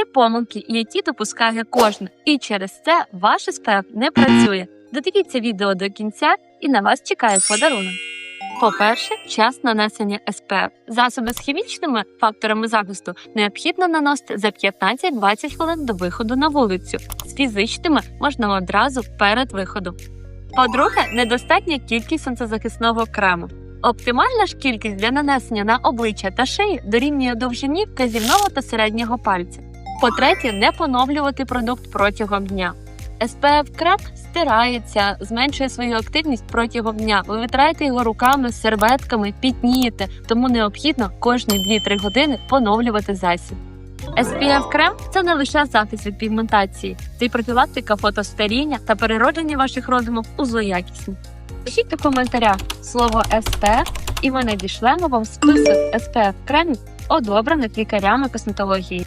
Три помилки, які допускає кожен, і через це ваш SPF не працює. Додивіться відео до кінця, і на вас чекає подарунок. По-перше, час нанесення SPF. Засоби з хімічними факторами захисту необхідно наносити за 15-20 хвилин до виходу на вулицю. З фізичними можна одразу перед виходом. По-друге, недостатня кількість сонцезахисного крему. Оптимальна ж кількість для нанесення на обличчя та шиї дорівнює довжині вказівного та середнього пальця. По-третє, не поновлювати продукт протягом дня. SPF крем стирається, зменшує свою активність протягом дня. Ви витираєте його руками, серветками, пітнієте, тому необхідно кожні 2-3 години поновлювати засіб. SPF крем це не лише захист від пігментації, це й профілактика фотостаріння та переродження ваших розумів у злоякісні. Пишіть у коментарях слово SPF, і ми надішлемо вам список SPF кремів, одобрених лікарями косметології.